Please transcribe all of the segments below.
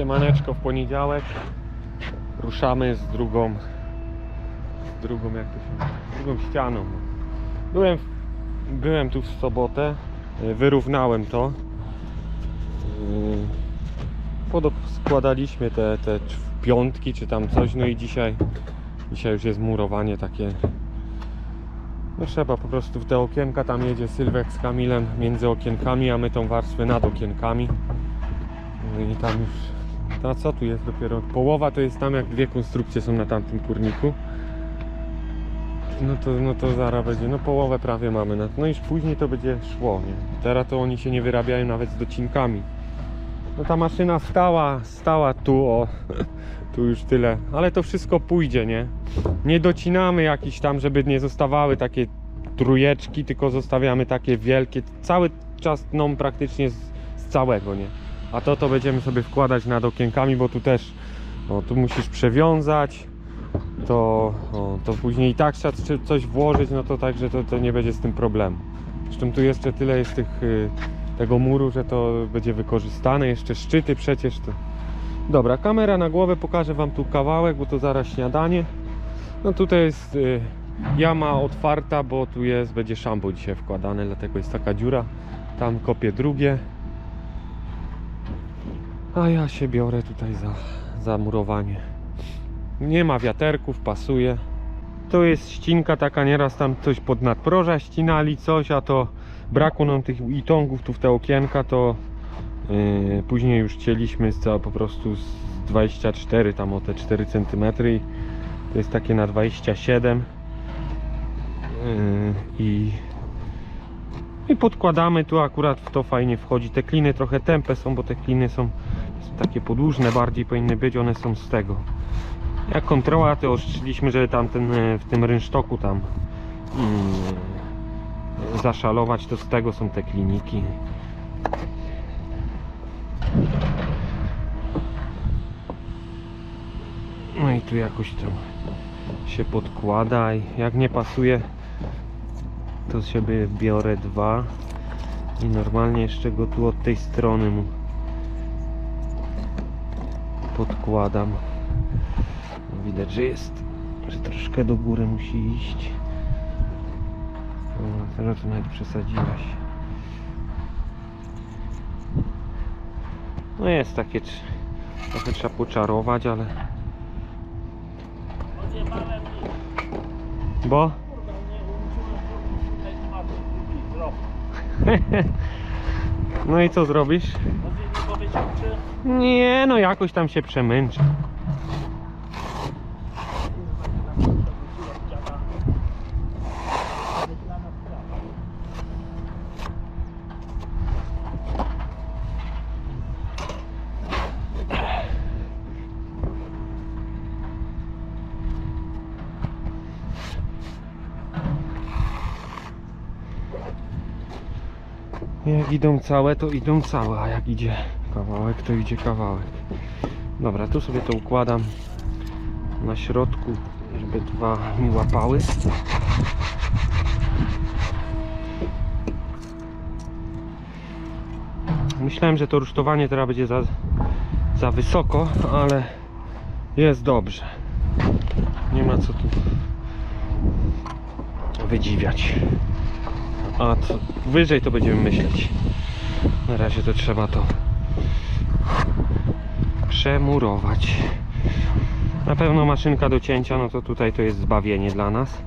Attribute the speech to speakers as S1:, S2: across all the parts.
S1: Siemaneczko w poniedziałek. Ruszamy z drugą, z drugą jak to się z drugą ścianą. Byłem, byłem tu w sobotę, y, wyrównałem to. Y, Podskładaliśmy te, te piątki czy tam coś, no i dzisiaj, dzisiaj już jest murowanie takie. No trzeba po prostu w te okienka, tam jedzie Sylwek z Kamilem między okienkami, a my tą warstwę nad okienkami. No i tam już. A co tu jest dopiero? Połowa to jest tam, jak dwie konstrukcje są na tamtym kurniku. No to, no to zaraz będzie. No połowę prawie mamy. Na, no już później to będzie szło, nie? Teraz to oni się nie wyrabiają nawet z docinkami. No ta maszyna stała, stała tu, o. Tu już tyle. Ale to wszystko pójdzie, nie? Nie docinamy jakiś tam, żeby nie zostawały takie trójeczki, tylko zostawiamy takie wielkie. Cały czas no praktycznie z, z całego, nie? A to to będziemy sobie wkładać nad okienkami, bo tu też o, tu musisz przewiązać. To, o, to później i tak trzeba coś włożyć, no to także to, to nie będzie z tym problemu. Zresztą tu jeszcze tyle jest tych, y, tego muru, że to będzie wykorzystane. Jeszcze szczyty przecież to. Dobra, kamera na głowę, pokażę Wam tu kawałek, bo to zaraz śniadanie. No tutaj jest y, jama otwarta, bo tu jest, będzie szambo dzisiaj wkładane, dlatego jest taka dziura. Tam kopię drugie. A ja się biorę tutaj za, za murowanie. Nie ma wiaterków, pasuje. To jest ścinka taka, nieraz tam coś pod nadproża ścinali, coś, a to brakło nam tych itongów tu w te okienka, to yy, później już chcieliśmy z po prostu z 24 tam o te 4 cm to jest takie na 27 yy, i i podkładamy tu akurat w to fajnie wchodzi. Te kliny trochę tępe są, bo te kliny są, takie podłużne bardziej powinny być, one są z tego. Jak kontrola to ostrzyliśmy, żeby tam ten, e, w tym rynsztoku tam mm, zaszalować, to z tego są te kliniki. No i tu jakoś tam się podkłada i jak nie pasuje to sobie biorę dwa i normalnie jeszcze go tu od tej strony mu podkładam. No widać, że jest że troszkę do góry musi iść. No, teraz nawet przesadziłaś no jest takie trochę trzeba poczarować, ale bo No i co zrobisz? Nie, no jakoś tam się przemęczę. Jak idą całe, to idą całe, a jak idzie kawałek, to idzie kawałek. Dobra, tu sobie to układam na środku, żeby dwa mi łapały. Myślałem, że to rusztowanie teraz będzie za, za wysoko, ale jest dobrze. Nie ma co tu wydziwiać. A wyżej to będziemy myśleć. Na razie to trzeba to przemurować. Na pewno maszynka do cięcia, no to tutaj to jest zbawienie dla nas.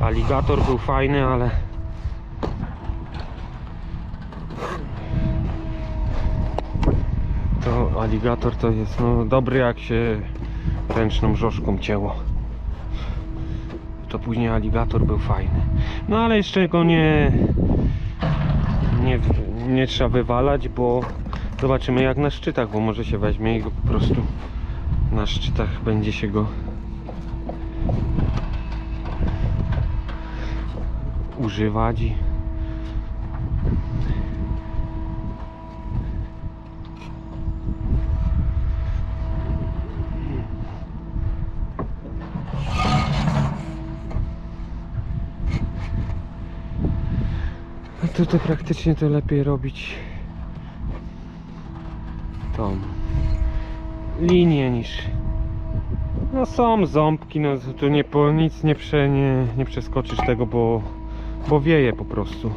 S1: Aligator był fajny, ale to aligator to jest no, dobry jak się ręczną brzoszką cięło to później aligator był fajny. No ale jeszcze go nie, nie, nie trzeba wywalać, bo zobaczymy jak na szczytach, bo może się weźmie i go po prostu na szczytach będzie się go używać tutaj praktycznie to lepiej robić tą linię niż no są ząbki, no tu nie po nic nie, prze, nie, nie przeskoczysz tego, bo, bo wieje po prostu.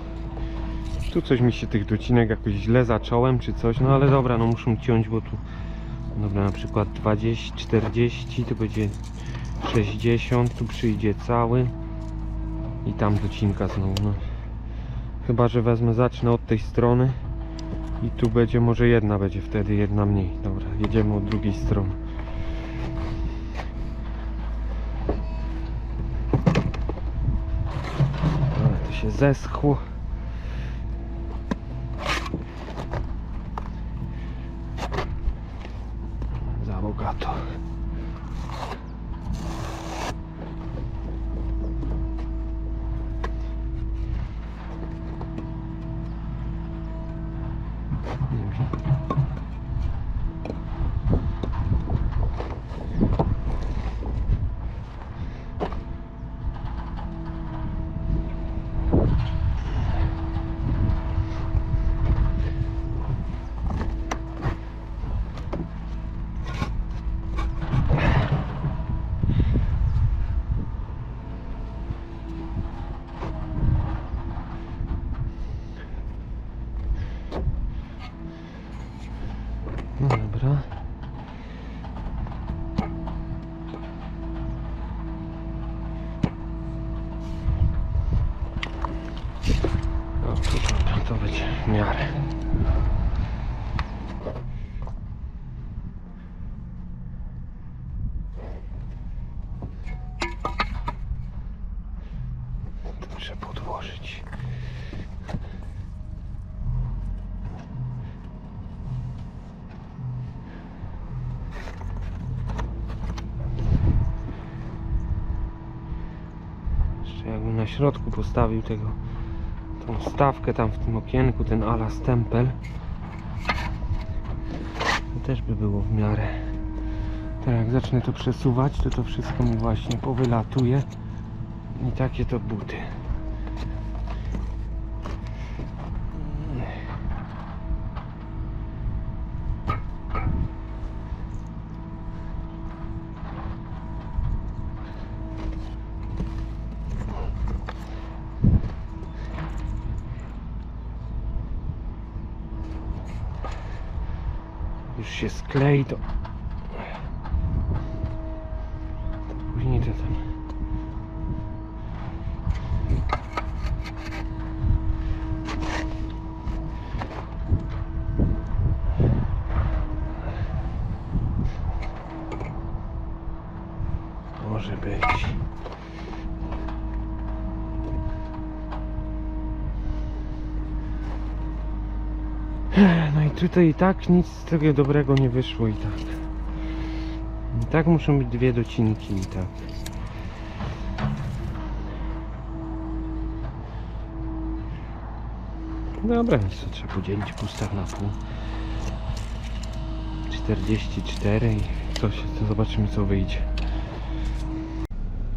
S1: Tu coś mi się tych docinek jakoś źle zacząłem czy coś, no ale dobra, no muszę ciąć, bo tu dobra, na przykład 20, 40 to będzie 60, tu przyjdzie cały i tam docinka znowu, no. Chyba, że wezmę, zacznę od tej strony i tu będzie może jedna będzie wtedy, jedna mniej. Dobra, jedziemy od drugiej strony. Ale to się zeschło. Będzie w miarę. Podłożyć. Jakbym na środku postawił tego tą stawkę tam w tym okienku, ten ala stempel. To też by było w miarę. Teraz jak zacznę to przesuwać to to wszystko mi właśnie powylatuje. I takie to buty już się sklei to, to później to tam może być No i tutaj i tak nic z tego dobrego nie wyszło i tak. I tak muszą być dwie docinki i tak. Dobra, nic to trzeba podzielić pustach na pół. 44 i coś, to zobaczymy co wyjdzie.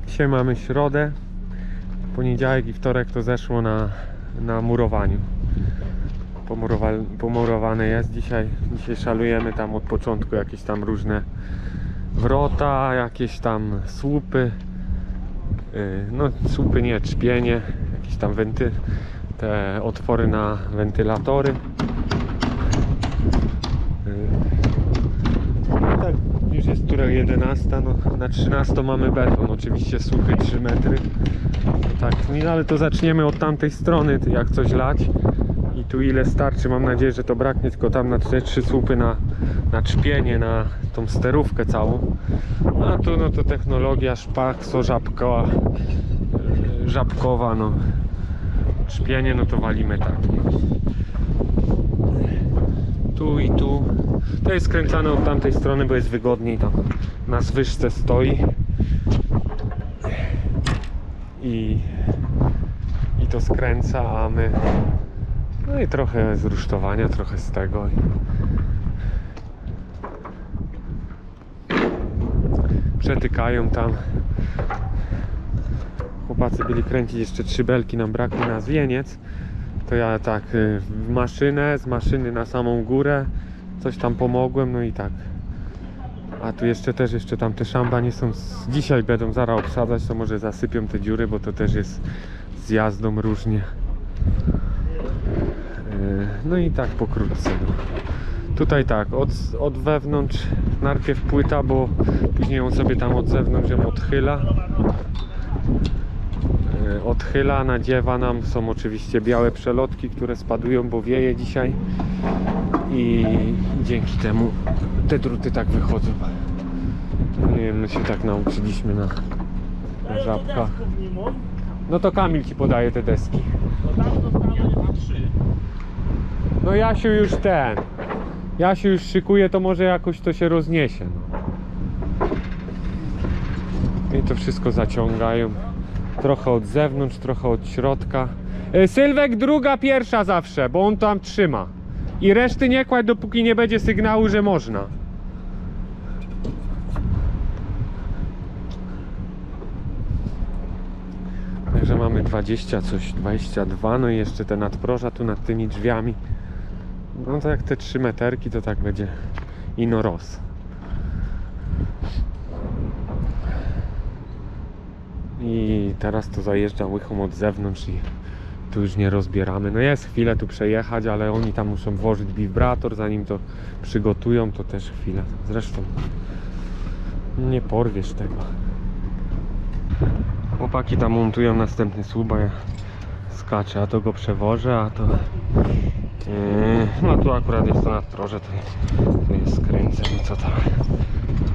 S1: Dzisiaj mamy środę. Poniedziałek i wtorek to zeszło na, na murowaniu pomurowa, pomurowane jest dzisiaj. Dzisiaj szalujemy tam od początku jakieś tam różne wrota, jakieś tam słupy. Yy, No słupy nie, trzpienie, jakieś tam wenty, te otwory na wentylatory. No Tak, już jest która 11, no na 13 mamy beton, oczywiście suchy 3 metry. Tak, no ale to zaczniemy od tamtej strony, jak coś lać. Tu ile starczy, mam nadzieję, że to braknie, tylko tam na te trzy słupy na, na trzpienie, na tą sterówkę całą. A tu no to technologia szpakso, żabkowa, e, żabkowa, no. Trzpienie, no to walimy tak. Tu i tu. To jest skręcane od tamtej strony, bo jest wygodniej tam. Na zwyżce stoi. I, i to skręca, a my no i trochę z rusztowania, trochę z tego. Przetykają tam. Chłopacy byli kręcić jeszcze trzy belki, nam braknie na zwieniec. To ja tak y, w maszynę, z maszyny na samą górę. Coś tam pomogłem, no i tak. A tu jeszcze też, jeszcze tam te szamba nie są, dzisiaj będą zaraz obsadzać, to może zasypią te dziury, bo to też jest z jazdą różnie. Yy, No i tak pokrótce. No. Tutaj tak, od, od wewnątrz najpierw płyta, bo później on sobie tam od zewnątrz ją odchyla. Yy, Odchyla, nadziewa nam, są oczywiście białe przelotki, które spadują, bo wieje dzisiaj i dzięki temu te druty tak wychodzą. Nie wiem, my się tak nauczyliśmy na, na żabkach. No to Kamil ci podaje te deski. No Jasiu już ten. Jasiu już szykuje, to może jakoś to się rozniesie. No. I to wszystko zaciągają. Trochę od zewnątrz, trochę od środka. E, Sylwek druga, pierwsza zawsze, bo on tam trzyma. I reszty nie kładź, dopóki nie będzie sygnału, że można. Także mamy 20 coś, 22, no i jeszcze te nadproża tu nad tymi drzwiami. No to jak te 3 meterki to tak będzie ino roz. I teraz to zajeżdża łychą od zewnątrz i tu już nie rozbieramy. No jest chwilę tu przejechać, ale oni tam muszą włożyć wibrator, zanim to przygotują, to też chwilę. Zresztą nie porwiesz tego. Chłopaki tam montują następny słup, ja skaczę, a to go przewożę, a to... Yy, no tu akurat jest to nadproże, to, to jest skręcę, no co tam.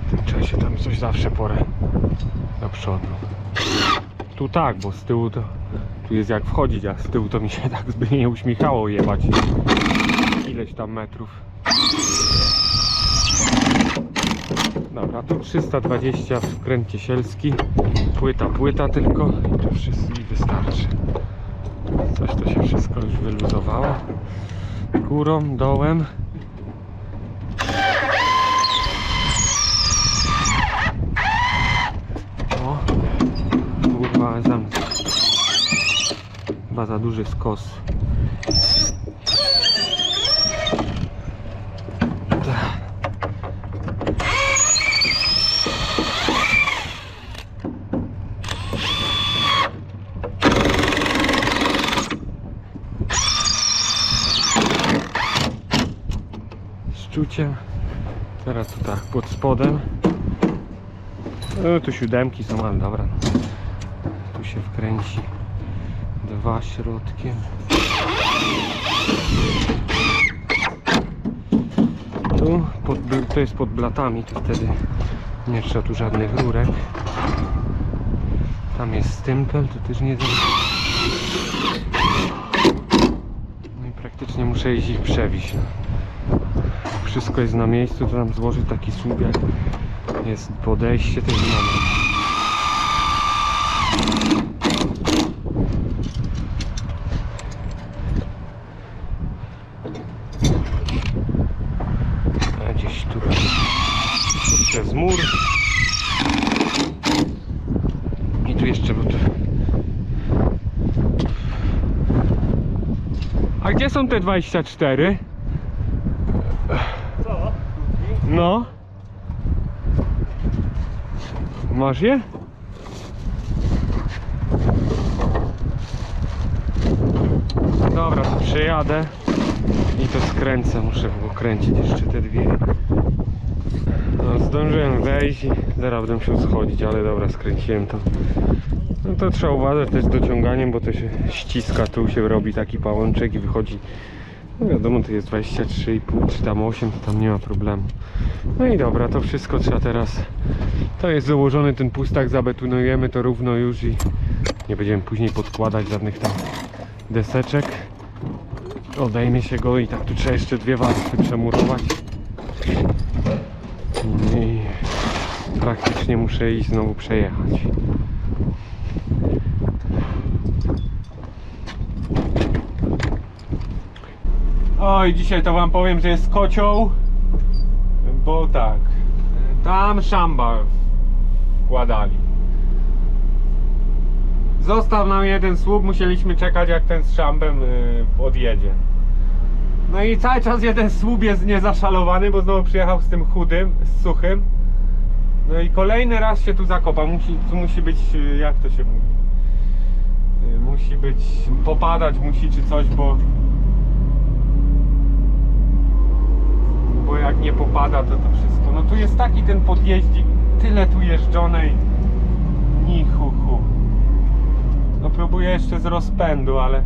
S1: W tym czasie tam coś zawsze porę do przodu. Tu tak, bo z tyłu to... Tu jest jak wchodzić, a z tyłu to mi się tak zbyt nie uśmiechało jebać. Ileś tam metrów. Dobra, tu 320 w kręcie sielski. Płyta, płyta tylko. I to wszystko i wystarczy. Coś to się wszystko już wyluzowało. Górą, dołem. O, kurwa, zam... Chyba za duży skos. Z czuciem. Teraz tu tak pod spodem. No, tu siódemki są, ale dobra. Tu się wkręci dwa środkiem. Tu pod, to jest pod blatami, to wtedy nie trzeba tu żadnych rurek. Tam jest stempel, to też nie No i praktycznie muszę iść ich przewieźć. Wszystko jest na miejscu, to tam złożyć taki słup jak jest podejście, jest mamy. Przez mur i tu jeszcze tu... A gdzie są te 24? No. Masz je? Dobra, to przejadę i to skręcę. Muszę kręcić jeszcze te dwie. No, zdążyłem wejść i zaraz będę musiał schodzić, ale dobra, skręciłem to. No to trzeba uważać też z dociąganiem, bo to się ściska, tu się robi taki pałączek i wychodzi no wiadomo, to jest 23,5 czy tam 8, to tam nie ma problemu. No i dobra, to wszystko trzeba teraz. To jest założony ten pustak, zabetonujemy to równo już i nie będziemy później podkładać żadnych tam deseczek. Odejmie się go i tak tu trzeba jeszcze dwie warstwy przemurować. I praktycznie muszę iść znowu przejechać. Oj, dzisiaj to wam powiem, że jest kocioł, bo tak, tam szamba wkładali. Został nam jeden słup, musieliśmy czekać jak ten z szambem y, odjedzie. No i cały czas jeden słup jest niezaszalowany, bo znowu przyjechał z tym chudym, z suchym. No i kolejny raz się tu zakopa. Musi, tu musi być, y, jak to się mówi? Y, Musi być, popadać musi czy coś, bo jak nie popada to to wszystko. No tu jest taki ten podjeździk, tyle tu jeżdżonej. Ni hu hu. No próbuję jeszcze z rozpędu, ale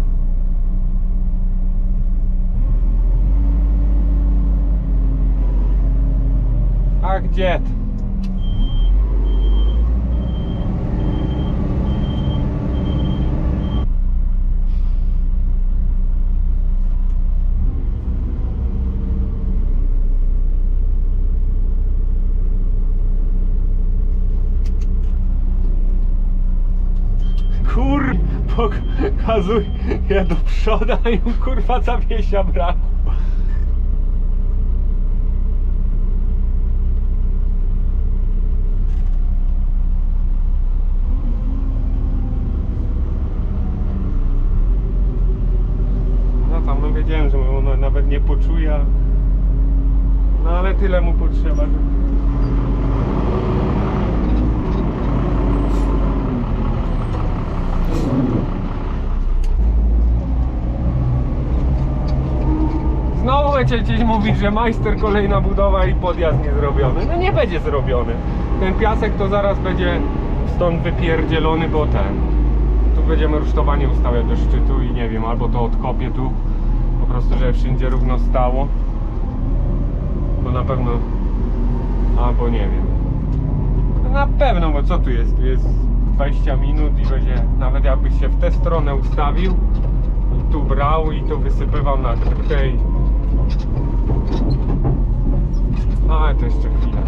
S1: A gdzie? ty? Pokazuj ja do przodu, im kurwa zawiesia braku. No tam, no wiedziałem, że ona nawet nie poczuje. No ale tyle mu potrzeba. że- Znowu będzie gdzieś mówić, że majster kolejna budowa i podjazd nie zrobiony. No nie będzie zrobiony. Ten piasek to zaraz będzie stąd wypierdzielony, bo ten. Tu będziemy rusztowanie ustawiać do szczytu i nie wiem, albo to odkopię tu po prostu, żeby wszędzie równo stało. Bo na pewno, albo nie wiem. No na pewno, bo co tu jest? Tu jest 20 minut i będzie, nawet jakbyś się w tę stronę ustawił, i tu brał i tu wysypywał na drutę i... Ale to jeszcze chwila.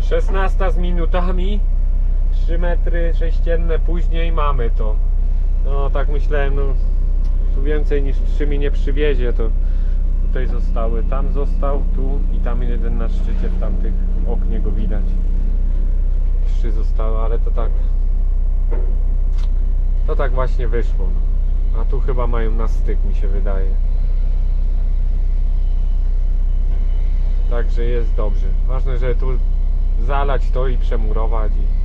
S1: 16 z minutami 3 metry sześcienne później mamy to. No tak myślałem, no tu więcej niż 3 mi nie przywiezie, to tutaj zostały. Tam został, tu i tam jeden na szczycie, w tamtych oknie go widać. Trzy zostały, ale to tak. To tak właśnie wyszło. No. A tu chyba mają na styk, mi się wydaje. Także jest dobrze. Ważne, że tu zalać to i przemurować i